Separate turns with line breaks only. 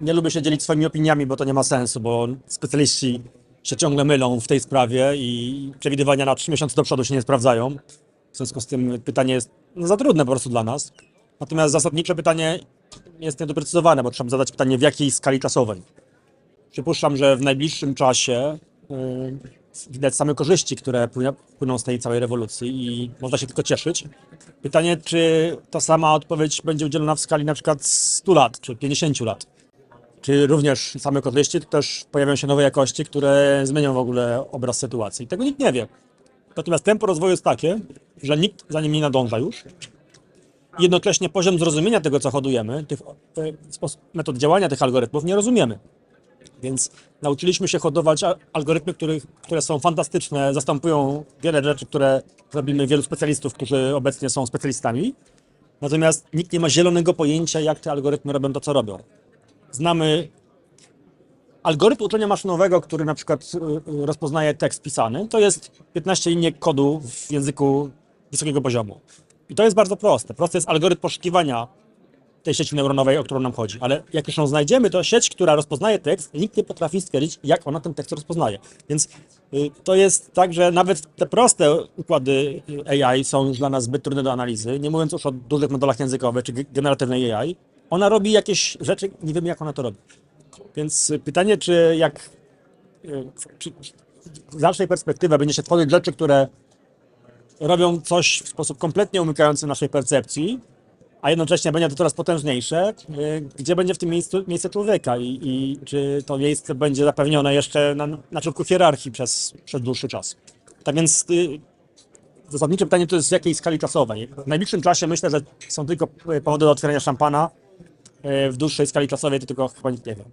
Nie lubię się dzielić swoimi opiniami, bo to nie ma sensu, bo specjaliści się ciągle mylą w tej sprawie i przewidywania na 3 miesiące do przodu się nie sprawdzają. W związku z tym pytanie jest no, za trudne po prostu dla nas. Natomiast zasadnicze pytanie jest niedoprecyzowane, bo trzeba zadać pytanie w jakiej skali czasowej. Przypuszczam, że w najbliższym czasie yy, widać same korzyści, które płyną- z tej całej rewolucji i można się tylko cieszyć. Pytanie, czy ta sama odpowiedź będzie udzielona w skali na przykład 100 lat, czy 50 lat. Czy również same korzyści, to też pojawią się nowe jakości, które zmienią w ogóle obraz sytuacji. Tego nikt nie wie. Natomiast tempo rozwoju jest takie, że nikt za nim nie nadąża już. Jednocześnie poziom zrozumienia tego, co hodujemy, tych e, metod działania tych algorytmów nie rozumiemy. Więc nauczyliśmy się hodować algorytmy, których, które są fantastyczne, zastępują wiele rzeczy, które robimy wielu specjalistów, którzy obecnie są specjalistami. Natomiast nikt nie ma zielonego pojęcia, jak te algorytmy robią to, co robią. Znamy algorytm uczenia maszynowego, który na przykład y, y, rozpoznaje tekst pisany. To jest 15 linii kodu w języku wysokiego poziomu. I to jest bardzo proste. Prosty jest algorytm poszukiwania tej sieci neuronowej, o którą nam chodzi. Ale jak już ją znajdziemy, to sieć, która rozpoznaje tekst, nikt nie potrafi stwierdzić, jak ona ten tekst rozpoznaje. Więc y, to jest tak, że nawet te proste układy AI są już dla nas zbyt trudne do analizy, nie mówiąc już o dużych modelach językowych czy ge- generatywnej AI. Ona robi jakieś rzeczy, nie wiemy jak ona to robi. Więc y, pytanie, czy jak y, czy z dalszej perspektywy będzie się tworzyć rzeczy, które robią coś w sposób kompletnie umykający naszej percepcji, a jednocześnie będzie to coraz potężniejsze, y, gdzie będzie w tym miejscu miejsce człowieka i, i czy to miejsce będzie zapewnione jeszcze na, na czubku hierarchii przez, przez dłuższy czas. Tak więc y, zasadnicze pytanie to jest w jakiej skali czasowej. W najbliższym czasie myślę, że są tylko powody do otwierania szampana, w dłuższej skali czasowej to tylko chyba nikt nie wie.